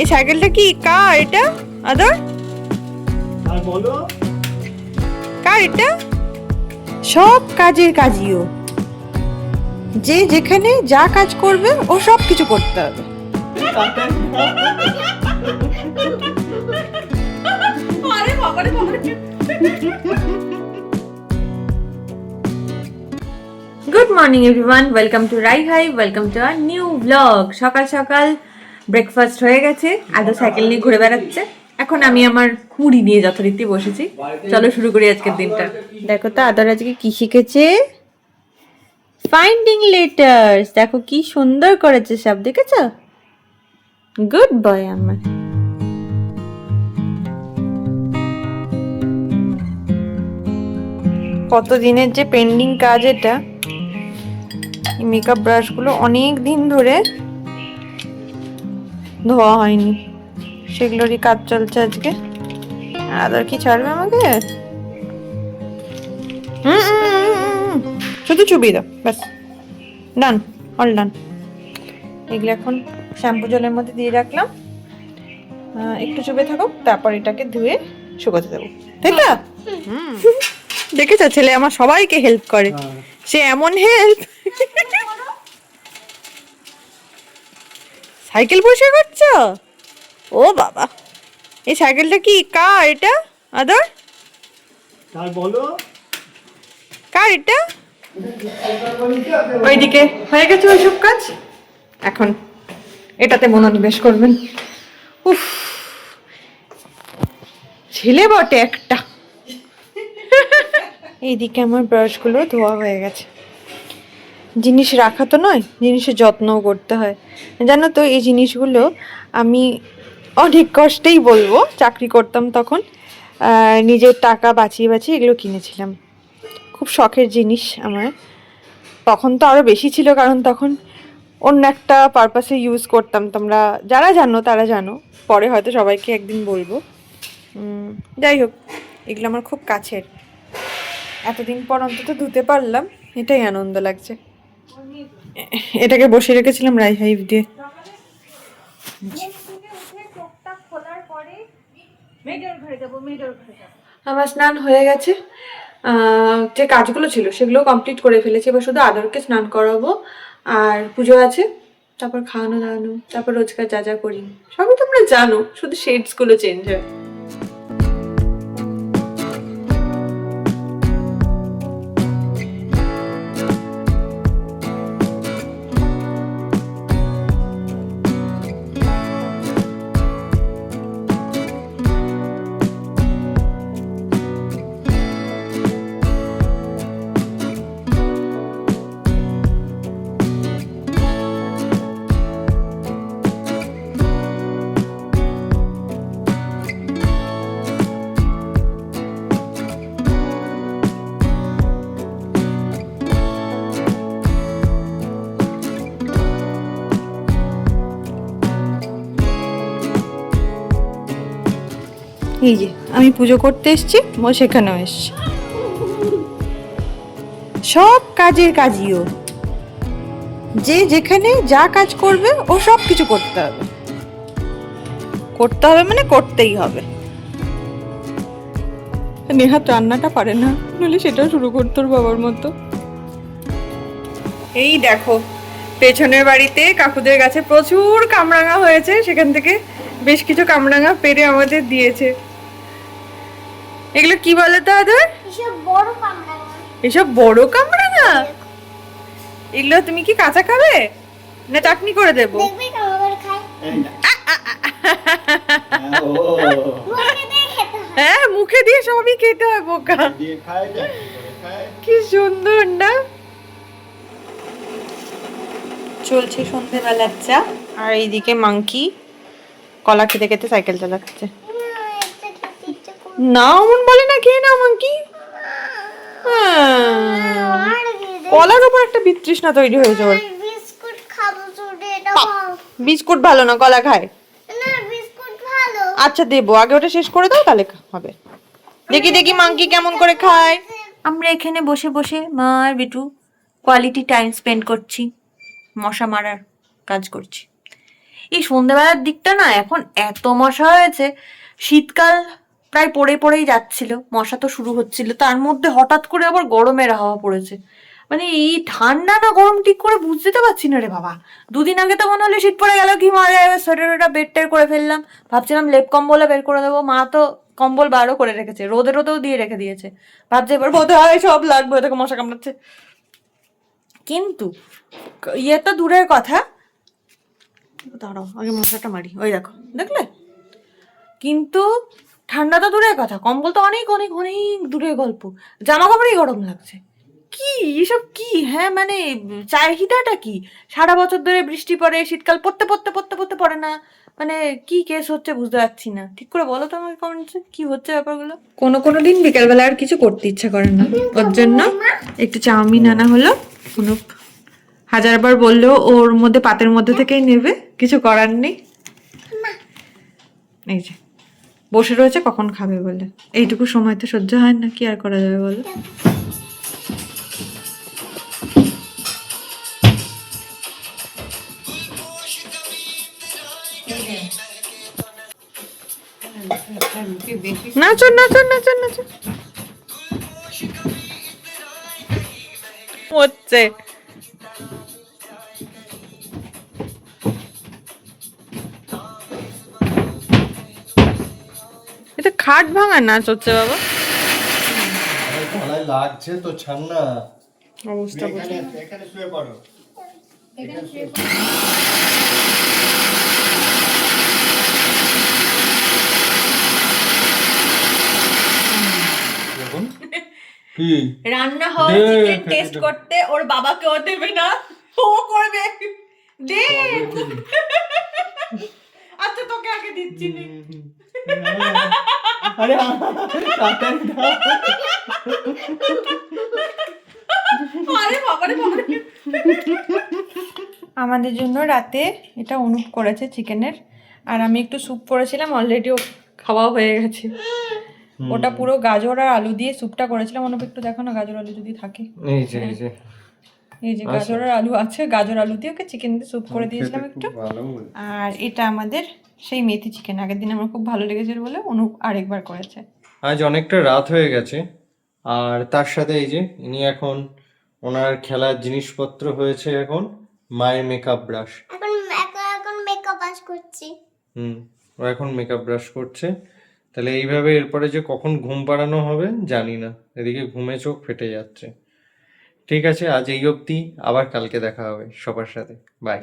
এই সাইকেলটা কি? কার এটা? আদর? আর বলো। কার এটা? সব কাজের কাজিও যে যেখানে যা কাজ করবে ও সব কিছু করতে হবে। Good morning everyone welcome to Rai hi welcome to our new blog সকাল সকাল ব্রেকফাস্ট হয়ে গেছে, আদৌ সাইকেল নিয়ে ঘুরে বেড়াচ্ছে। এখন আমি আমার মুড়ি নিয়ে যথারীতি বসেছি। চলো শুরু করি আজকের দিনটা। দেখো তো আদর আজকে কি শিখেছে? ফাইন্ডিং লেটার্স দেখো কি সুন্দর করেছে সব, দেখেছ? গুড বয় আমার। কত দিনের যে পেন্ডিং কাজ এটা মেকআপ ব্রাশগুলো অনেক দিন ধরে ধোয়া হয়নি। সেগুলোরই কাজ চলছে আজকে। আদার কি ছাড়বে আমাকে। শুধু চুবিয়ে দাও ব্যাস। Done all done. এগুলো এখন শ্যাম্পু জলের মধ্যে দিয়ে রাখলাম। একটু চুবে থাকো তারপর এটাকে ধুয়ে শুকোতে দেবো। তাই তো? দেখেছ ছেলে আমার সবাইকে হেল্প করে। সে এমন হেল্প সাইকেল বসে করছ? ও বাবা। এই সাইকেলটা কি কার এটা? আদর? আর বলো? কার এটা? ওইদিকে। হয়ে গেছে ওইসব কাজ? এখন এটাতে মনোনিবেশ করবেন। উফ। ছেলে বটে একটা। এইদিকে আমার ব্রাশগুলো ধোয়া হয়ে গেছে। জিনিস রাখা তো নয়, জিনিসের যত্নও করতে হয়। জানো তো, এই জিনিসগুলো আমি অনেক কষ্টেই বলব, চাকরি করতাম তখন নিজের টাকা বাঁচিয়ে বাঁচিয়ে এগুলো কিনেছিলাম। খুব শখের জিনিস আমার। তখন তো আরও বেশি ছিল, কারণ তখন অন্য একটা পারপাসে ইউজ করতাম তোমরা, যারা জানো তারা জানো, পরে হয়তো সবাইকে একদিন বলব। যাই হোক, এগুলো আমার খুব কাছের। এতদিন পর অন্তত ধুতে পারলাম, এটাই আনন্দ লাগছে। এটাকে বসে রেখেছিলাম রাই হাইভ দিয়ে। আমার স্নান হয়ে গেছে। যে কাজগুলো ছিল সেগুলো কমপ্লিট করে ফেলেছি। এবার শুধু আদরকে স্নান করাবো আর পুজো আছে, তারপর খাওয়ানো দাওয়ানো, তারপর রোজকার যা যা করি। সবই তোমরা জানো, শুধু শেডসগুলো চেঞ্জ হয়। এই যে, আমি পুজো করতে এসেছি, ও সেখানেও এসছে। সব কাজের কাজিও যে যেখানে যা কাজ করবে, ও সব কিছু করতে হবে। করতে হবে মানে করতেই হবে। নেহাত রান্নাটা পারে না নইলে সেটাও শুরু করতো বাবার মতো। এই দেখো, পেছনের বাড়িতে কাকুদের গাছে প্রচুর কামরাঙা হয়েছে, সেখান থেকে বেশ কিছু কামরাঙা পেরে আমাদের দিয়েছে। এগুলো কি বলে তো আদর এসব বড় কামড়া না এগুলো তুমি কি কাঁচা খাবে? না চাটনি করে দেবো। দেখবি কামড় খায়। এই না। হ্যাঁ, মুখে দিয়ে খেতে হয়। মুখে দিয়ে সবই খেতে হয় বোকা। কি সুন্দর না? চলছে সন্ধেবেলার চা। আর এইদিকে মাংকি কলা খেতে খেতে সাইকেল চালাচ্ছে। না অমন বলে না খেয়ে না মাংকি হ্যাঁ। কলার উপর একটা বিতৃষ্ণা তৈরি হয়েছে ওর। বিস্কুট ভালো না, কলা খায়। আচ্ছা দেবো। আগে ওটা শেষ করে দাও, তাহলে হবে। দেখি দেখি মাংকি কেমন করে খায়। আমরা এখানে বসে বসে, মা আর বিটু কোয়ালিটি টাইম স্পেন্ড করছি, মশা মারার কাজ করছি। এই সন্ধ্যেবেলার দিকটা না এখন এত মশা হয়েছে, শীতকাল প্রায় পড়ে পড়েই যাচ্ছিল, মশা তো শুরু হচ্ছিল, তার মধ্যে হঠাৎ করে আবার গরমের হাওয়া পড়েছে। মানে এই ঠান্ডা না গরম ঠিক করে বুঝতে তো পারছি না রে বাবা। দুদিন আগে তো মনে হলো শীত পড়ে গেল, কি মজা, এবার সোয়েটার বেড টের করে ফেললাম। ভাবছিলাম লেপ কম্বলে বের করে দেবো, মা তো কম্বল বারও করে রেখেছে, রোদে রোদেও দিয়ে রেখে দিয়েছে। ভাবছে এবার বোধ হয় সব লাগবে ওদেরকে মশা কামড়াচ্ছে। কিন্তু ইয়ে তো দূরের কথা। দাঁড়াও, আগে মশাটা মারি, ওই দেখো, দেখলে? কিন্তু ঠান্ডা তো দূরের কথা, কম্বল তো অনেক অনেক অনেক দূরের গল্প। জামা কাপড়ই গরম লাগছে। কি? এসব কি? হ্যাঁ মানে চাহিদাটা কি? সারা বছর ধরে বৃষ্টি পড়ে, শীতকাল পড়তে পড়তে পড়তে পড়তে পড়ে না। মানে কি কেস হচ্ছে বুঝতে পারছি না। ঠিক করে বলো তো আমাকে কমেন্টসে কি হচ্ছে ব্যাপারগুলো? কোনো কোনো দিন বিকালবেলা আর কিছু করতে ইচ্ছা করে না। ওর জন্য একটু চাউমিন আনা হলো। কোনো হাজারবার বললেও ওর মধ্যে, পাতের মধ্যে থেকেই নেবে। কিছু করার নেই। এই যে। বসে রয়েছে, কখন খাবে বলে। এইটুকু সময় তো সহ্য হয় না, কি আর করা যাবে বলো? নাচো নাচো নাচো নাচো হচ্ছে খাট ভাঙা নাচ হচ্ছে বাবা? লাগছে তো ছাড় না অবস্থা এখানে এখানে শুয়ে পড়ো। রান্না হয় চিকেন টেস্ট করতে ওর বাবাকে ও দেবে না। ও করবে। দে। আচ্ছা তোকে আগে দিচ্ছি নে। আরে তাড়াতাড়ি দাও। আরে বাবারে বাবারে। আমাদের জন্য রাতে এটা অনুপ করেছে চিকেনের। আর আমি একটু স্যুপ করেছিলাম অলরেডি খাওয়া হয়ে গেছে। ওটা পুরো গাজর আর আলু দিয়ে স্যুপটা করেছিলাম। অনুপ একটু দেখো না গাজর আলু যদি থাকে। এই যে। এই যে এই যে গাজর আর আলু আছে গাজর আলু দিয়ে ওকে চিকেন দিয়ে স্যুপ করে দিয়েছিলাম একটু। আর এটা আমাদের সেই মেথি চিকেন আগের দিন আমার খুব ভালো লেগেছিল বলে অনুপ আরেকবার করেছে। আজ অনেকটা রাত হয়ে গেছে আর তার সাথে এই যে ইনি এখন ওনার খেলার জিনিসপত্র হয়েছে এখন মায়ের মেকআপ ব্রাশ এখন এখন এখন মেকআপ আস করছি। হুম ও এখন মেকআপ ব্রাশ করছে। তাহলে এইভাবে এরপরে যে কখন ঘুম পাড়ানো হবে জানি না এদিকে ঘুমে চোখ ফেটে যাচ্ছে। ঠিক আছে আজ এই অবধি। আবার কালকে দেখা হবে সবার সাথে। বাই